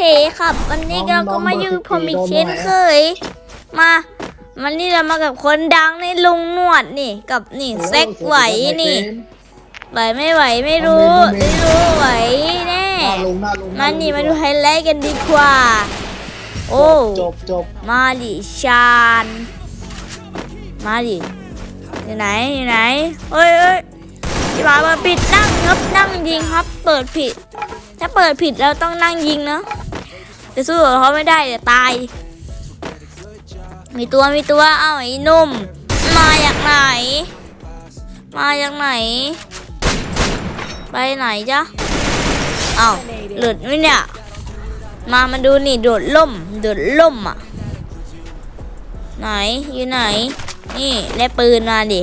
เคครับ วันนี้เราก็มาอยู่ผมอีกเช่นเคย มาวันนี้เรามากับคนดังนี่ลุงหนวดนี่กับนี่แซกไหวนี่ไหวไม่ไหวไม่รู้ไม่รู้ไหวแน่หน้าลงหน้าลงมานี่มาดูไฮไลท์กันดีกว่า โอ้จบจบมาดิชานมาดิอยู่ไหนอยู่ไหนเฮ้ยเฮ้ยที่มามาปิดนั่งครับนั่งยิงครับ เปิดผิด ถ้าเปิดผิดเราต้องนั่งยิงนะ จะสู้กับเขาไม่ได้เดี๋ยวตาย มีตัวมีตัวเอ้าไอ้นุ่ม มาจากไหน มาจากไหน ไปไหนจ๊ะเอ้าหลุดไหมเนี่ย มามาดูนี่โดดล่มโดดล่มอะ ไหนอยู่ไหน นี่ได้ปืนมาดิ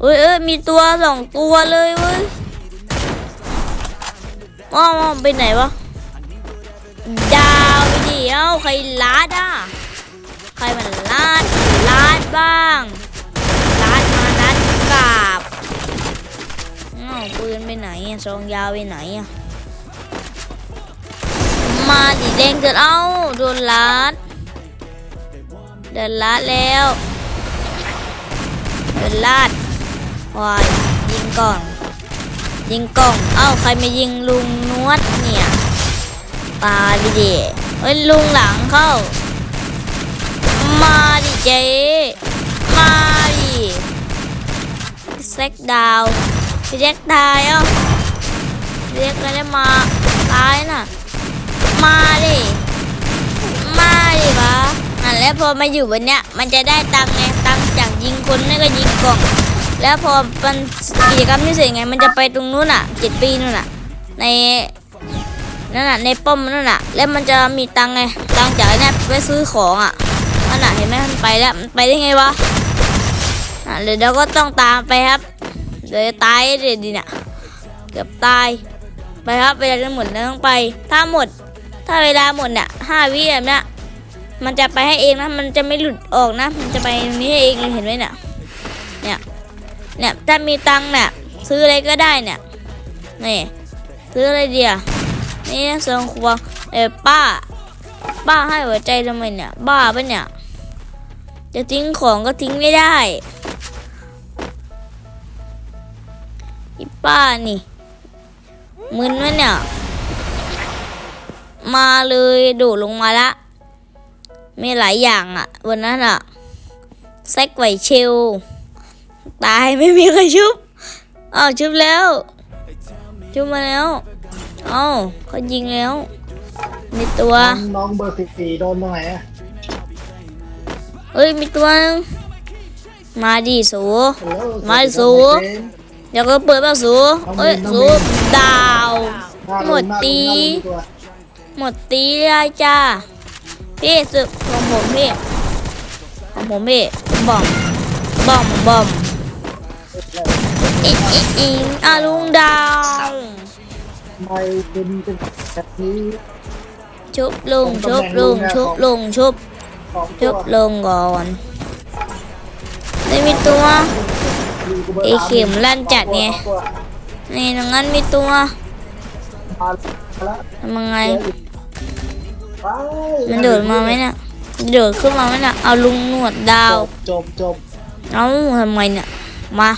เอ้ยเอ้ยมีตัวสองตัวเลยเว้ยว้าวว้าวไปไหนวะ ดาวไปดิเอ้าใครลาดอะใครมันลาดลาดบ้างลาดมาลาดกราบเอ้าปืนไปไหนอะซองยาวไปไหนอะมาดิแดงเกิดเอ้าโดนลาดเดินลาดแล้วเดินลาดวายยิงก่อน ยิงกล่อง เอ้าใครมายิงลุงนวดเนี่ย ปาดิเดเฮ้ยลุงหลังเข้า มาดิเจมาดิเซ็กดาวพี่แจ็คตายเอ้าพี่แจ็คได้มาตายน่ะ มาดิมาดิวะอะแล้วพอมาอยู่บนเนี้ยมันจะได้ตังไงตังจากยิงคนนี่ก็ยิงกล่องแล้วพอมันกิจกรรมที่เสร็จไง มันจะไปตรงนู้นอะเจ็ดปีนู่นอะ ใน นั่นน่ะในป้อมนั่นน่ะ แล้วมันจะมีตังไง ตังค์จากไอ้เนี่ยไปซื้อของอะนั่นน่ะเห็นไหมมันไปแล้วมันไปได้ไงวะอะเดี๋ยวเราก็ต้องตามไปครับ เดี๋ยวจะตายเดี๋ยวดีน่ะเกือบตาย ไปครับเวลาจะหมดแล้วต้องไป ถ้าหมด ถ้าเวลาหมดเนี่ยห้าวิแบบเนี้ยมันจะไปให้เองนะ มันจะไม่หลุดออกนะ มันจะไปตรงนี้ให้เองเลยเห็นไหมเนี่ย เนี่ย เนี่ยถ้ามีตังเนี่ยซื้ออะไรก็ได้เนี่ย นี่ซื้ออะไรเดียว นี่เซิงครัวเออป้า ป้าให้หัวใจทำไมเนี่ย บ้าปะเนี่ย จะทิ้งของก็ทิ้งไม่ได้อีป้านี่ มึนวะเนี่ย มาเลยดดลงมาละ มีหลายอย่างอะวันนั้นอะแซกไหวเชลตายไม่มีใครชุบอ้าวชุบแล้ว ชุบมาแล้ว เอ้าเขายิงแล้ว มีตัวน้องน้องเบอร์สิบสี่โดนตรงไหนอะเอ้ย มีตัวนึงมาดิสูฮัลโหลมาดิสูเดี๋ยวก็เปิดแบบสูเอ้ยสูดาวน้าลงหมดน้าลงตีน้าลงตัวหมดตีเลยจ้า พี่สึกของผมพี่ ของผมพี่บอมบอมบอมอีอีอีอาลุงดาว ไมเป็นเป็นแบบนี้ชุบลุงชุบลุงชุบลุงชุบสองตัชุวบลุงก่อนไม่มีตัวยู่กับร์ไอ้เข็มลั่นจัดไงสอตัวนี่ตรงนั้นมีตัวมาแล้วทำยังไง ไปมันโดดมาไหมเนี่ยโดดขึ้นมาไหมเนี่ยเอาลุงหนวดดาว จบจบเอาทำไมเนี่ยมา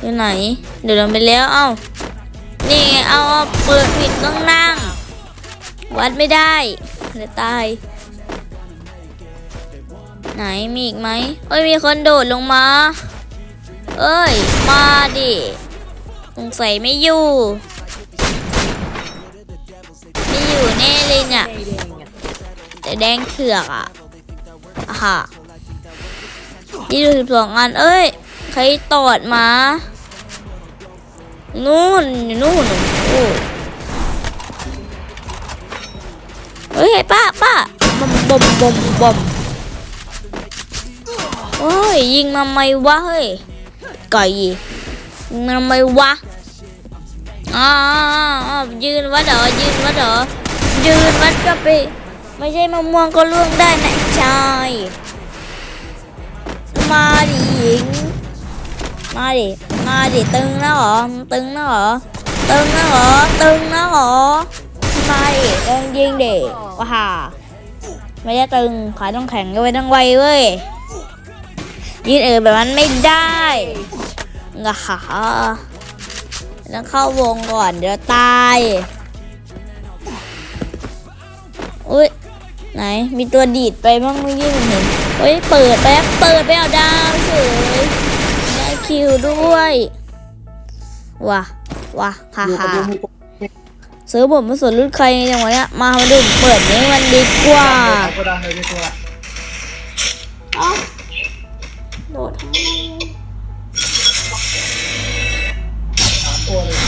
อยู่ไหน เดี๋ยวเราไปแล้ว เอ้า นี่เอาเปิดผิดต้องนั่ง วัดไม่ได้เดี๋ยวตาย ไหนมีอีกไหมเอ้ยมีคนโดดลงมา เอ้ย มาดิสงสัยไม่อยู่ ไม่อยู่แน่เลยเนี่ยแต่แดงเถือกอะอะค่ะยี่สิบสองอัน เอ้ย ใครตอดมา นู่นอยู่นู่นโอ้เฮ้ยป้าป้าบอมบอมบอมบอมโอ้ยยิงมาไม่วะเฮ้ยไก่ยิงมาไม่วะอ่าอ่ายืนวัดเหรอยืนวัดเหรอยืนวัดก็ไปไม่ใช่มะม่วงก็ล่วงได้นะชายมาดิหญิงมาดิ มาดิตึงนะเหรอตึงนะเหรอตึงนะเหรอตึงนะเหรองเด็กว้าฮ่าไม่ได้ตึงขาต้องแข็งก็ไม่ต้องไวเว้ยยืนเออแบบนั้นไม่ได้งะขาต้องเข้าวงก่อนเดี๋ยวตายอุ้ยไหนมีตัวดีดไปบ้างเมื่อกี้ผมเห็นเฮ้ยเปิดแป๊บเปิดไปเอาดาวเฉย คิวด้วยว้าว้าฮ่าฮ่าเสือผมมาสวนรุ่นใครจังวะเนี้ยมามาดูเปิดนี้มันดีกว่าเออโดดทำไมสามตัวเลย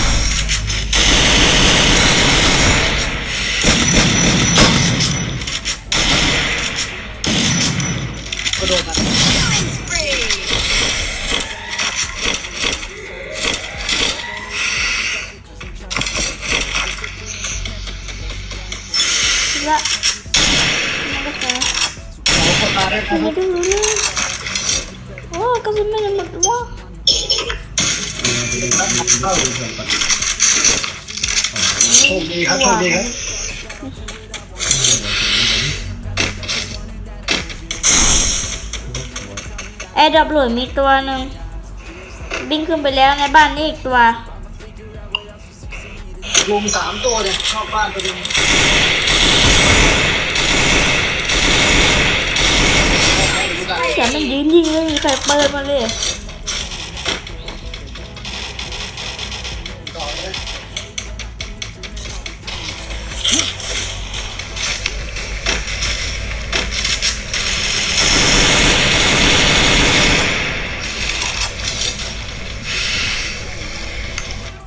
ละมันก็แฟเอาคนตาได้ไหมไม่ดูเลยโอ้กระสุนไม่ได้หมดวะเข้าโชคดีครับโชคดีครับแอร์ดรอปหลุยมีตัวหนึ่งบินขึ้นไปแล้วในบ้านนี่อีกตัว ลุมสามตัวเนี่ยนอกบ้านตัวนึง แต่มันยืนยิงไม่มีใครเปิดมาเลยต่อเลย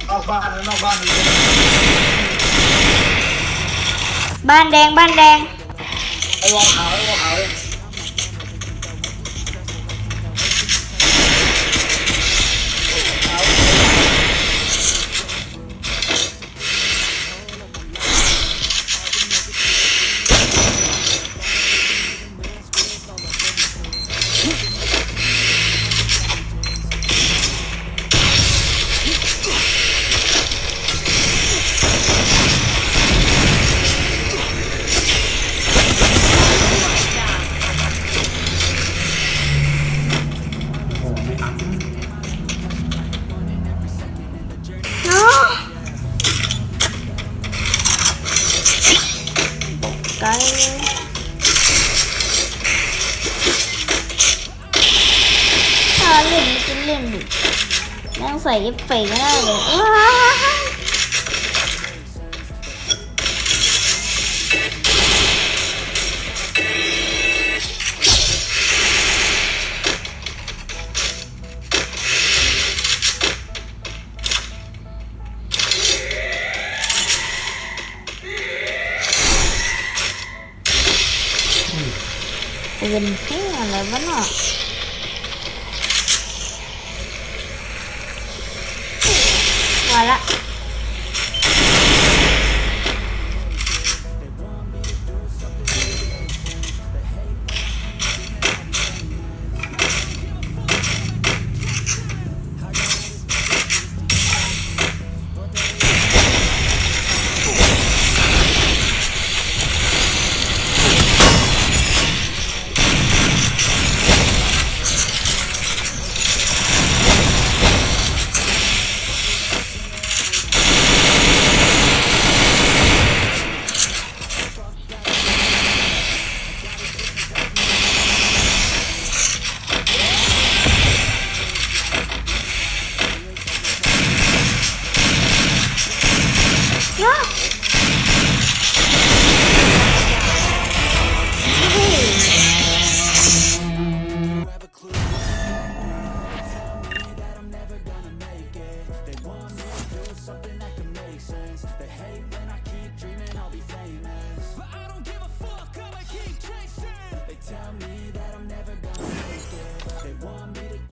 นอกบ้านนะนอกบ้านมีบ้านแดงบ้านแดงไอ้วอลขาวไอ้วอลขาวเลย นั่งใส่เอฟเฟก 来了。